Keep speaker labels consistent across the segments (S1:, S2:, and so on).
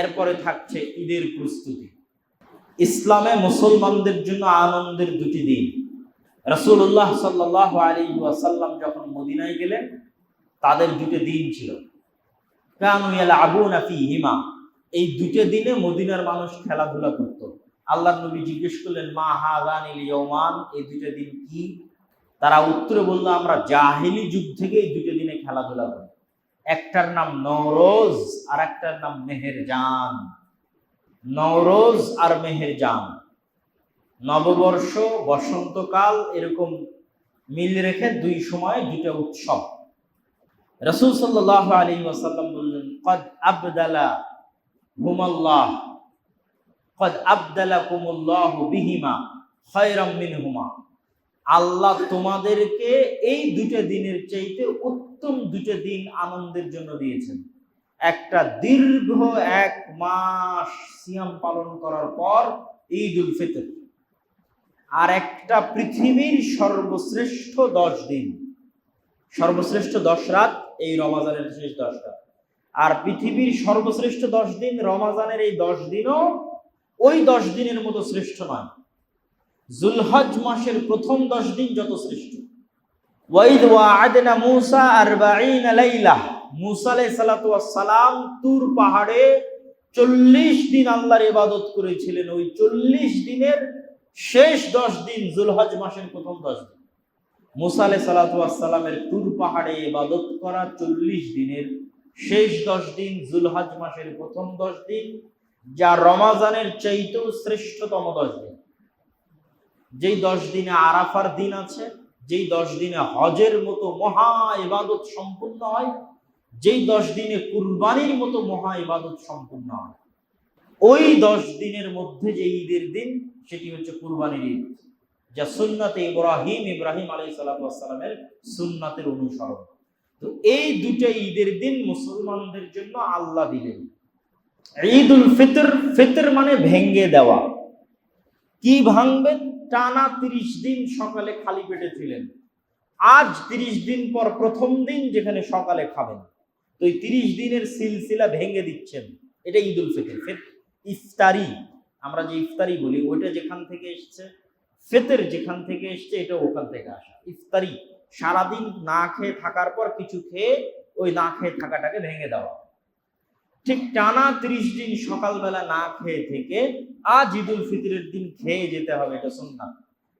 S1: এরপরে থাকছে ঈদের প্রস্তুতি। ইসলামে মুসলমানদের জন্য আনন্দের দুটি দিন। রসুল্লাহ সাল্লাহ আলী ওয়াসাল্লাম যখন মদিনায় গেলেন, তাদের দুটো দিন ছিল। কানু ইয়ালাবুনা ফীহিমা, এই দুটো দিনে মদিনার মানুষ খেলাধুলা করত। আল্লাহ নবী জিজ্ঞেস করলেন, মা হাজানিল ইয়মান এই দুটো দিন কি? তারা উত্তরে বলল, আমরা জাহিলি যুগ থেকে এই দুটো দিনে খেলাধুলা করি। একটার নাম নওরোজ আর একটার নাম মেহেরজান। নওরোজ আর মেহেরজান। নববর্ষ, বসন্তকাল, এরকম মিল রেখে দুই সময় দুটো উৎসব। রসুল সাল্লাহ আলী ওয়াসাল্লাম বললেন, কদ আবদালা হুমাল্লাহ, কদ আবদালা কুমুল্লাহ বিহিমা মিনহুমা। আল্লাহ তোমাদেরকে এই দুটো দিনের চাইতে উত্তম দুটো দিন আনন্দের জন্য দিয়েছেন। একটা দীর্ঘ এক মাস সিয়াম পালন করার পর ঈদ উল ফিতর। আর একটা পৃথিবীর সর্বশ্রেষ্ঠ দশ দিন। সর্বশ্রেষ্ঠ দশ রাত, এই রমাজানের শেষ দশ রাত। আর পৃথিবীর সর্বশ্রেষ্ঠ দশ দিন, রমাজানের এই দশ দিনও ওই দশ দিনের মতো শ্রেষ্ঠ নয়। জুলহজ মাসের প্রথম দশ দিন যত শ্রেষ্ঠ। ওয়াইদ ওয়াআদনা মূসা আরবাঈনা লাইলা। মূসা ওয়াস সালাম তুর পাহাড়ে চল্লিশ দিন আল্লাহর ইবাদত করেছিলেন। ওই চল্লিশ দিনের শেষ দশ দিন জুলহজ মাসের প্রথম দশ দিন। মুসা আলাই সালাতামের তুর পাহাড়ে ইবাদত করা চল্লিশ দিনের শেষ দশ দিন, জুলহজ মাসের প্রথম দশ দিন, যা রমাজানের চাইতেও শ্রেষ্ঠতম দশ দিন। যেই দশ দিনে আরাফার দিন আছে, যেই দশ দিনে হজের মতো মহা ইবাদত সম্পূর্ণ হয়, যেই দশ দিনে কুরবানির মতো মহা ইবাদত সম্পূর্ণ হয়। ওই দশ দিনের মধ্যে যে ঈদের দিন, সেটি হচ্ছে কুরবানির ঈদ, যা সুন্নাতে ইব্রাহিম ইব্রাহিম আলাই সালামের সুন্নাতের অনুসরণ। তো এই দুটো ঈদের দিন মুসলমানদের জন্য আল্লাহ দিলেন। ঈদ উল ফিতর ফিতর মানে ভেঙ্গে দেওয়া। কি ভাঙবেন? টানা তিরিশ দিন সকালে খালি পেটে ছিলেন। আজ তিরিশ দিন পর প্রথম দিন যেখানে সকালে খাবেন। তো এই তিরিশ দিনের সিলসিলা ভেঙে দিচ্ছেন। এটা ঈদ উল ফিতর ইফতারি। আমরা যে ইফতারি বলি, ওইটা যেখান থেকে এসছে, ফেতের যেখান থেকে এসছে, এটা ওখান থেকে আসা। ইফতারি। সারাদিন না খেয়ে থাকার পর কিছু খেয়ে ওই না খেয়ে থাকাটাকে ভেঙে দেওয়া। ঠিক টানা ত্রিশ দিন সকালবেলা না খেয়ে থেকে আজ ঈদ উল ফিতরের দিন খেয়ে যেতে হবে এটা শুনলাম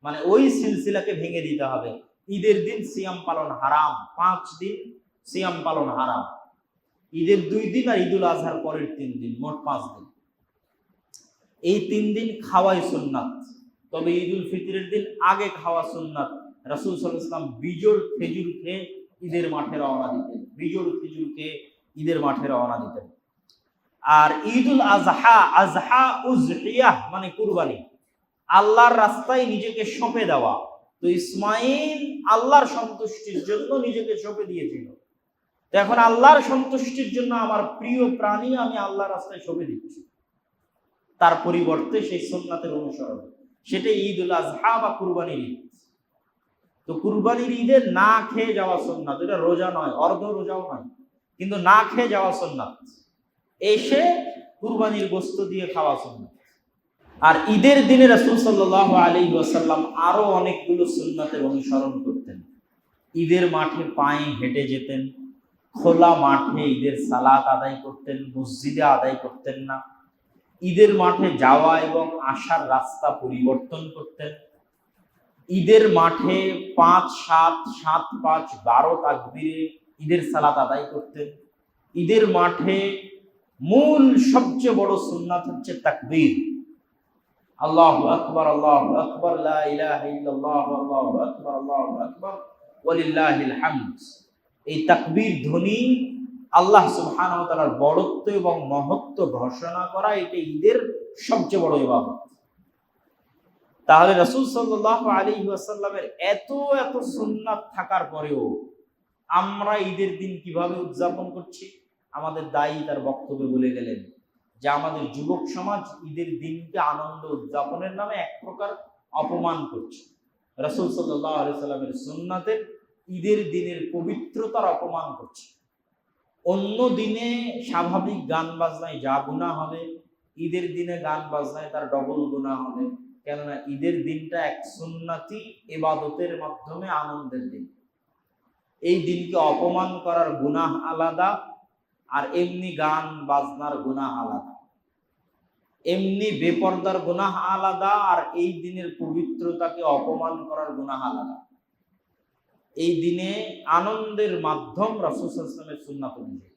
S1: মানে ওই সিলসিলাকে ভেঙে দিতে হবে। ঈদের দিন সিয়াম পালন হারাম, পাঁচ দিন সিয়াম পালন হারাম। ঈদের দুই দিন আর ঈদুল আজহার পরের তিন দিন, মোট পাঁচ দিন। এই তিন দিন খাওয়াই সুন্নাত। তবে ঈদ উল ফিতরের দিন আগে খাওয়া সুন্নাত। রাসুল সাল্লাম বিজোড় খেজুর খেয়ে ঈদের মাঠে রওনা দিতেন। বিজোড় খেজুর খেয়ে ঈদের মাঠে রওনা দিতেন। আর ঈদ উল আজহা আজহা উজহিয়াহ মানে কুরবানি। আল্লাহর রাস্তায় নিজেকে সঁপে দেওয়া। তো ইসমাইল আল্লাহর সন্তুষ্টির জন্য নিজেকে সঁপে দিয়েছিল। এখন আল্লাহর সন্তুষ্টির জন্য আমার প্রিয় প্রাণী আমি আল্লাহর রাস্তায় সঁপে দিচ্ছি। তার পরিবর্তে সেই সোননাথের অনুসরণ। সেটা ঈদ উল আজহা বা কুরবানির ঈদ। তো কুরবানির ঈদে না খেয়ে যাওয়া সোননাথ এটা রোজা নয়, অর্ধ রোজাও নয়। কিন্তু না খেয়ে যাওয়া সোননাথ এসে কুরবানির বস্তু দিয়ে খাওয়া সোননাথ আর ঈদের দিনে রাসুল সাল্লাহ আলী ওয়াসাল্লাম আরও অনেকগুলো সুন্নাতের অনুসরণ করতেন। ঈদের মাঠে পায়ে হেঁটে যেতেন, খোলা মাঠে ঈদের সালাত আদায় করতেন, মসজিদে আদায় করতেন না। ঈদের মাঠে যাওয়া এবং আসার রাস্তা পরিবর্তন করতেন। ঈদের মাঠে পাঁচ, সাত সাত, পাঁচ, বারো তাকবিরে ঈদের সালাত আদায় করতেন। ঈদের মাঠে মূল সবচেয়ে বড় সুন্নাত হচ্ছে তাকবীর। আল্লাহ আকবর আল্লাহ আকবর এই তাকবীর ধ্বনি আল্লাহ সুবহানাহু ওয়া তাআলার বড়ত্ব এবং মহত্ব ঘোষণা করা এটা ঈদের সবচেয়ে বড় ইবাদত। তাহলে রাসূল সাল্লাল্লাহু আলাইহি ওয়াসাল্লামের এত এত সুন্নাত থাকার পরেও আমরা ঈদের দিন কীভাবে উদযাপন করছি? আমাদের দায়ী তার বক্তব্যে বলে গেলেন যে আমাদের যুবক সমাজ ঈদের দিনকে আনন্দ উদযাপনের নামে এক প্রকার অপমান করছে। রাসূল সাল্লামের সুন্নাতের ঈদের দিনের পবিত্রতার অপমান করছে। অন্য দিনে স্বাভাবিক গান বাজনায় যা গুণা হবে, ঈদের দিনে গান বাজনায় তার ডবল গুণা হবে। কেননা ঈদের দিনটা এক সুন্নাতি এবাদতের মাধ্যমে আনন্দের দিন। এই দিনকে অপমান করার গুনাহ আলাদা আর এমনি গান, বাজনার গুনাহ আলাদা। এমনি বেপর্দার গুনাহ আলাদা আর এই দিনের পবিত্রতাকে অপমান করার গুনাহ আলাদা। এই দিনে আনন্দের মাধ্যম রাসুলের সুন্নাত অনুযায়ী।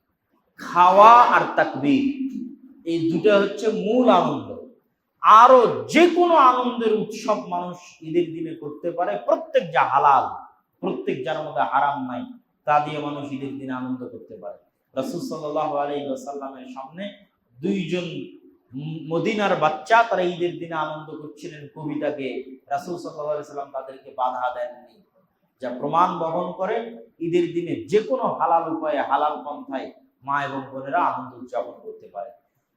S1: খাওয়া আর তাকবীর, এই দুটা হচ্ছে মূল আনন্দ। আরও যে কোনো আনন্দের উৎসব মানুষ ঈদের দিনে করতে পারে, প্রত্যেক যা হালাল, প্রত্যেক যার মধ্যে আরাম নাই, তা দিয়ে মানুষ ঈদের দিনে আনন্দ করতে পারে। রাসুল সাল্লাহ আলাইসাল্লামের সামনে দুইজন মদিনার বাচ্চা তারা ঈদের দিনে আনন্দ করছিলেন, কবিতাকে। রাসুল সাল্লাহ তাদেরকে বাধা দেননি। যা প্রমাণ বহন করে ঈদের দিনে যে কোনো হালাল উপায়ে, হালাল পন্থায় মা এবং বোনেরা আনন্দ উদযাপন করতে পারে।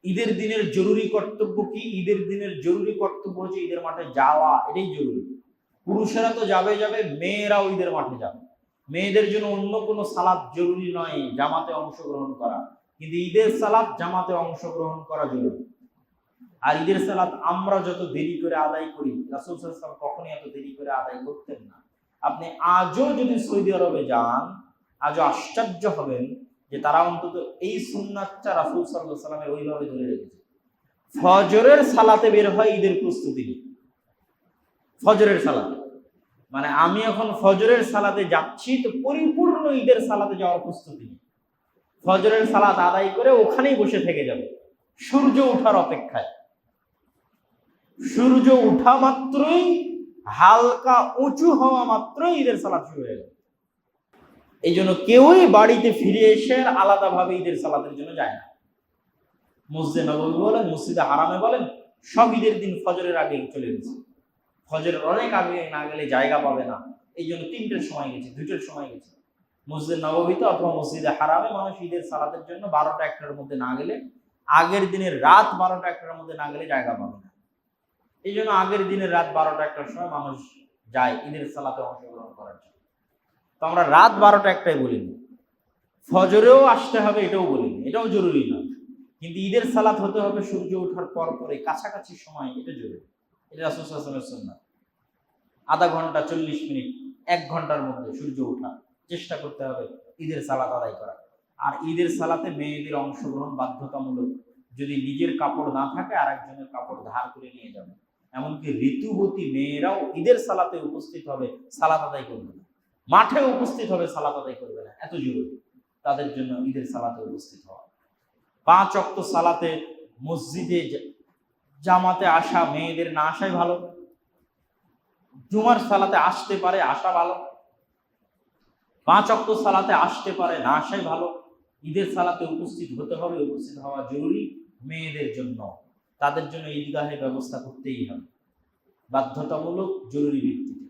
S1: ঈদের দিনের জরুরি কর্তব্য কি? ঈদের দিনের জরুরি কর্তব্য হচ্ছে ঈদের মাঠে যাওয়া, এটাই জরুরি। পুরুষেরা তো যাবে যাবে, মেয়েরাও ঈদের মাঠে যাবে। মেয়েদের জন্য অন্য কোনো সালাদ জরুরি নয়, জামাতে অংশগ্রহণ করা। কিন্তু ঈদের সালাদ জামাতে অংশগ্রহণ করা জরুরি। আর ঈদের সালাদ আমরা যত দেরি করে আদায় করি, রাসুল সাল্লাম কখনই এত দেরি করে আদায় করতেন না। আপনি আজও যদি সৌদি আরবে যান, আজও আশ্চর্য হবেন যে তারা অন্তত এই সুন্নাতটা রাসুল সাল্লাহ সাল্লামের ওইভাবে ধরে রেখেছে। ফজরের সালাতে বের হয় ঈদের প্রস্তুতি ফজরের সালাতে। মানে আমি এখন ফজরের সালাতে যাচ্ছি, তো পরিপূর্ণ ঈদের সালাতে যাওয়ার প্রস্তুতি ফজরের সালাত আদায় করে ওখানেই বসে থেকে যাবে। সূর্য ওঠার অপেক্ষায়। সূর্য উঠা মাত্রই হালকা উঁচু হওয়া মাত্রই ঈদের সালাত শুরু হয়ে যাবে এই জন্য কেউই বাড়িতে ফিরে এসে আলাদাভাবে ঈদের সালাতের জন্য যায় না। মসজিদে নবী বলেন, মসজিদে হারামে বলেন, সব ঈদের দিন ফজরের আগে চলে গেছে। ফজরের অনেক আগে না গেলে জায়গা পাবে না। এই জন্য তিনটের সময় গেছে দুটোর সময় গেছে। মসজিদ নবমীতে অথবা মসজিদে হারামে মানুষ ঈদের সালাতের জন্য বারোটা একটার মধ্যে না গেলে আগের দিনের রাত বারোটা একটার মধ্যে না গেলে জায়গা পাবে না। এই জন্য আগের দিনের রাত বারোটা একটার সময় মানুষ যায় ঈদের সালাতে অংশগ্রহণ করার জন্য। তো আমরা রাত বারোটা একটাই বলিনি ফজরেও আসতে হবে, এটাও বলিনি এটাও জরুরি না কিন্তু ঈদের সালাত হতে হবে সূর্য ওঠার পর পরে, কাছাকাছি সময়, এটা জরুরি। এটা রাসুলের সুন্নাত আধা ঘণ্টা চল্লিশ মিনিট, এক ঘণ্টার মধ্যে সূর্য ওঠা। চেষ্টা করতে হবে ঈদের সালাত আদায় করা আর ঈদের সালাতে মেয়েদের অংশগ্রহণ বাধ্যতামূলক। যদি নিজের কাপড় না থাকে আর একজনের কাপড় ধার করে নিয়ে যাবে। এমনকি ঋতুবতী মেয়েরাও ঈদের সালাতে উপস্থিত হবে, সালাত আদায় করবে না। মাঠে উপস্থিত হবে, সালাত আদায় করবে না। এত জরুরি। তাদের জন্য ঈদের সালাতে উপস্থিত হওয়া। পাঁচ অক্ত সালাতে মসজিদে জামাতে আসা মেয়েদের না আসাই ভালো। জুমার সালাতে আসতে পারে, আসা ভালো। পাঁচ অক্ট সালাতে আসতে পারে, না আসাই ভালো। ঈদের সালাতে উপস্থিত হতে হবে, উপস্থিত হওয়া জরুরি মেয়েদের জন্য। তাদের জন্য ঈদগাহের ব্যবস্থা করতেই হবে। বাধ্যতামূলক, জরুরি ভিত্তিতে।